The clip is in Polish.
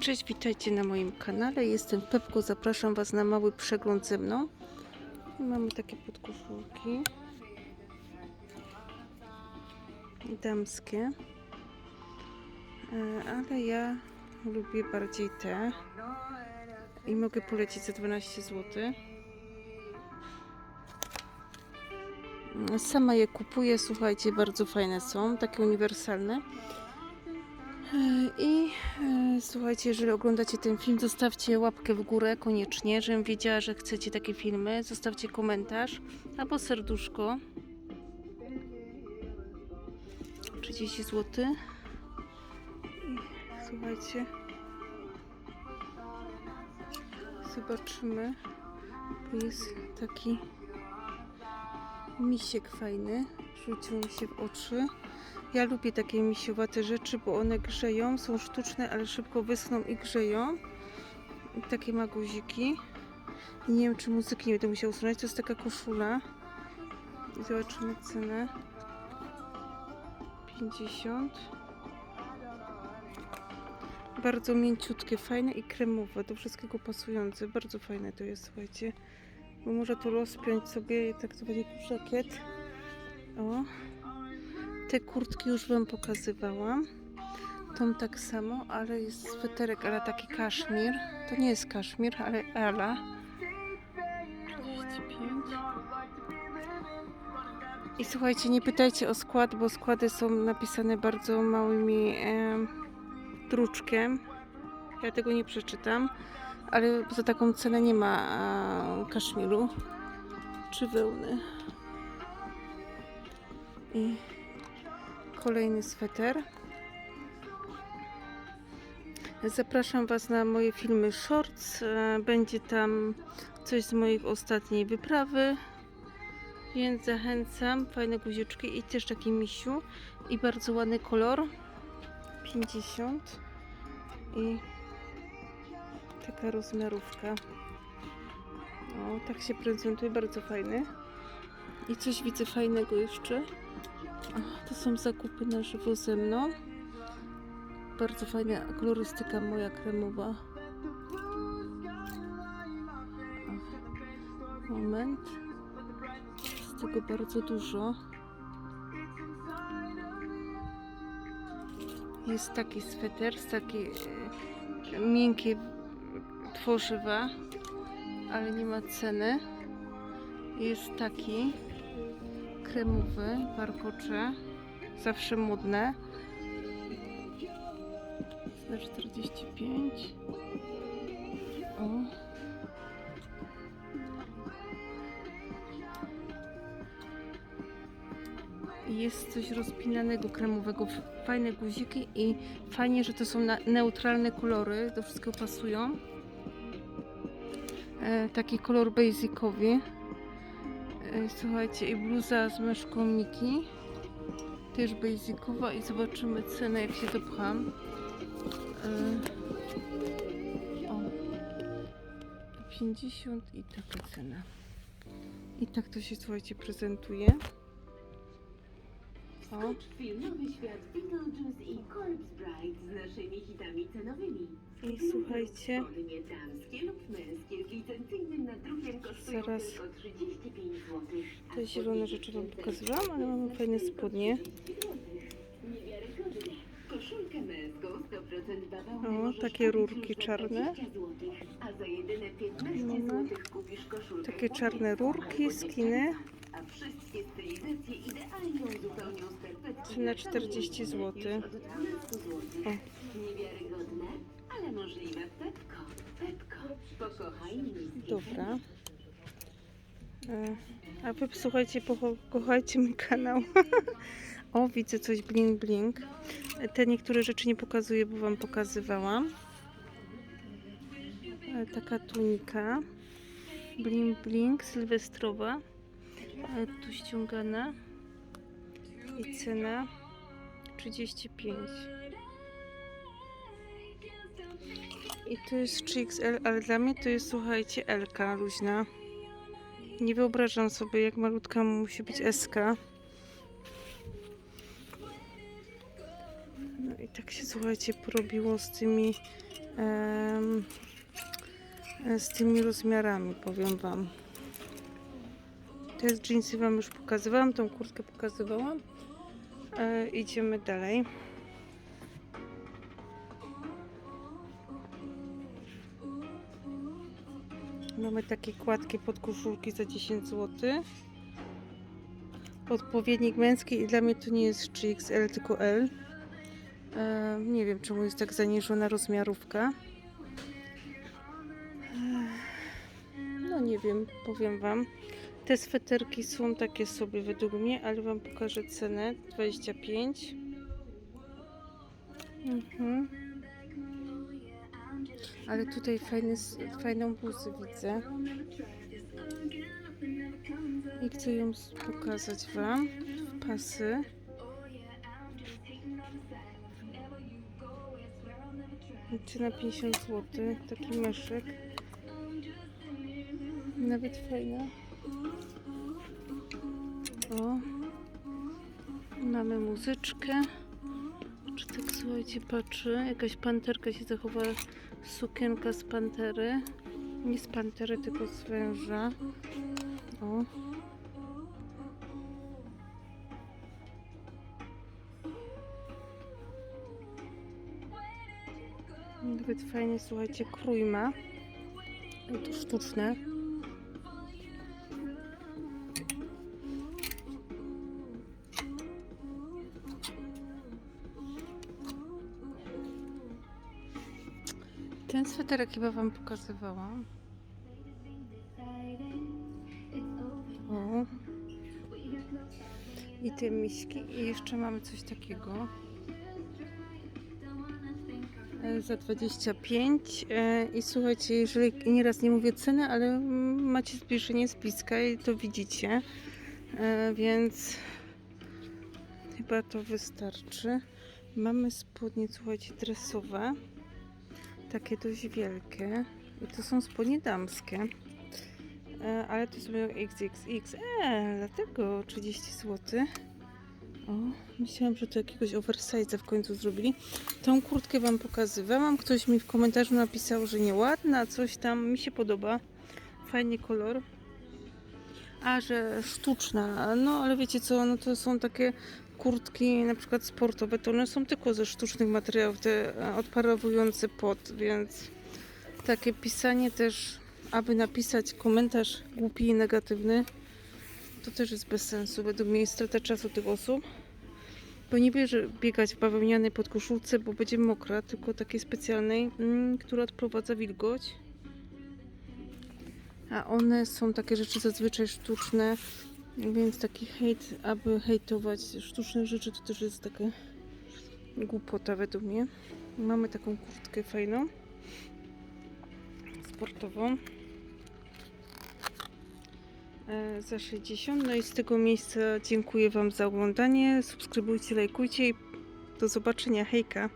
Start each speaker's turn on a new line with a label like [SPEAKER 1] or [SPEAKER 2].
[SPEAKER 1] Cześć, witajcie na moim kanale. Jestem Pepko, zapraszam Was na mały przegląd ze mną. Mamy takie podkoszulki damskie, E, ale ja lubię bardziej te i mogę polecić za 12 zł. Sama je kupuję, słuchajcie, bardzo fajne są, takie uniwersalne. E, I e, słuchajcie, jeżeli oglądacie ten film, zostawcie łapkę w górę koniecznie, żebym wiedziała, że chcecie takie filmy. Zostawcie komentarz albo serduszko. 30 zł. I słuchajcie. Zobaczymy. Tu jest taki misiek fajny. Rzucił mi się w oczy. Ja lubię takie misiowate rzeczy, bo one grzeją, są sztuczne, ale szybko wyschną i grzeją. I takie ma guziki. I nie wiem, czy muzyki nie będę musiała usunąć. To jest taka koszula. I zobaczymy cenę. 50. Bardzo mięciutkie, fajne i kremowe. Do wszystkiego pasujące. Bardzo fajne to jest, słuchajcie. Bo można to rozpiąć sobie, tak to będzie żakiet. O. Te kurtki już Wam pokazywałam. Tą tak samo, ale jest sweterek, ale taki kaszmir. To nie jest kaszmir, ale ala. 35. I słuchajcie, nie pytajcie o skład, bo składy są napisane bardzo małymi e, druczkiem. Ja tego nie przeczytam, ale za taką cenę nie ma kaszmiru czy wełny. I kolejny sweter. Zapraszam Was na moje filmy shorts. E, Będzie tam coś z moich ostatniej wyprawy. Więc zachęcam. Fajne guziczki i też taki misiu. I bardzo ładny kolor. 50. I taka rozmiarówka. O, tak się prezentuje. Bardzo fajny. I coś widzę fajnego jeszcze. To są zakupy na żywo ze mną. Bardzo fajna kolorystyka moja kremowa. Moment. Z tego bardzo dużo. Jest taki sweter z takiej e, miękkiej tworzywa, ale nie ma ceny. Jest taki kremowy, warkocze, zawsze modne. Za 45. O. Jest coś rozpinanego, kremowego, fajne guziki i fajnie, że to są na, neutralne kolory, do wszystkiego pasują. E, taki kolor basicowy. Słuchajcie, i bluza z myszką Miki. Też basicowa i zobaczymy cenę, jak się dopcham. E, o. 50 i taka cena. I tak to się, słuchajcie, prezentuje. O.
[SPEAKER 2] Skocz w filmowy świat Beetlejuice i Corpse Bride z naszymi hitami cenowymi.
[SPEAKER 1] I słuchajcie, Zaraz.
[SPEAKER 2] tylko 35 zł.
[SPEAKER 1] te zielone rzeczy Wam pokazywałam, ale mamy fajne spodnie.
[SPEAKER 2] Niewiarygodne. Koszulkę męską 100% bawełny
[SPEAKER 1] O, takie rurki czarne.
[SPEAKER 2] 20 zł, a za jedyne 15
[SPEAKER 1] Mamy Takie czarne rurki, skiny. Cena
[SPEAKER 2] na cały
[SPEAKER 1] 40
[SPEAKER 2] dzień,
[SPEAKER 1] zł.
[SPEAKER 2] już od 12 zł.
[SPEAKER 1] O. Dobra. E, A wy słuchajcie, kochajcie mój kanał. O, widzę coś bling bling. Te niektóre rzeczy nie pokazuję, bo wam pokazywałam. E, Taka tunika. Bling bling, sylwestrowa. E, Tu ściągana. I cena 35. I to jest 3XL, ale dla mnie to jest, słuchajcie, LK luźna. Nie wyobrażam sobie, jak malutka musi być SK. No i tak się, słuchajcie, porobiło z tymi em, z tymi rozmiarami, powiem Wam. Te jeansy Wam już pokazywałam, tą kurtkę pokazywałam. E, idziemy dalej. Mamy takie kładki pod koszulki za 10 zł. Odpowiednik męski i dla mnie to nie jest 3XL, tylko L. E, nie wiem, czemu jest tak zaniżona rozmiarówka. E, no nie wiem, powiem Wam. Te sweterki są takie sobie według mnie, ale Wam pokażę cenę. 25. Mhm. Ale tutaj fajny, fajną bluzę widzę. I chcę ją pokazać Wam. Pasy. Cena 50 zł. Taki myszek. Nawet fajna. O. Mamy muzyczkę. Czy tak słuchajcie, patrzę. Jakaś panterka się zachowała. Sukienka z pantery. Nie z pantery, tylko z węża. O. Nawet fajnie, słuchajcie, krój ma. I to sztuczne. Ten sweterek chyba wam pokazywałam. O. I te miśki. I jeszcze mamy coś takiego. E, Za 25. E, I słuchajcie, jeżeli nieraz nie mówię ceny, ale macie zbliżenie z bliska i to widzicie. E, Więc chyba to wystarczy. Mamy spodnie, słuchajcie, dresowe takie dość wielkie. I to są spodnie damskie. E, ale to są XXXL, dlatego 30 zł. O, myślałam, że to jakiegoś oversize'a w końcu zrobili. Tą kurtkę Wam pokazywałam. Ktoś mi w komentarzu napisał, że nieładna, coś tam. Mi się podoba. Fajny kolor. A, że sztuczna. No, ale wiecie co, no to są takie kurtki na przykład sportowe, to one są tylko ze sztucznych materiałów, te e, odparowujące pot, więc takie pisanie też, aby napisać komentarz głupi i negatywny, to też jest bez sensu. Według mnie strata czasu tych osób. Bo nie bierze biegać w bawełnianej podkoszulce, bo będzie mokra, tylko takiej specjalnej, mm, która odprowadza wilgoć. A one są takie rzeczy zazwyczaj sztuczne, więc taki hejt, aby hejtować sztuczne rzeczy, to też jest taka głupota według mnie. Mamy taką kurtkę fajną, sportową. e, Za 60. No i z tego miejsca dziękuję Wam za oglądanie. Subskrybujcie, lajkujcie i do zobaczenia. Hejka!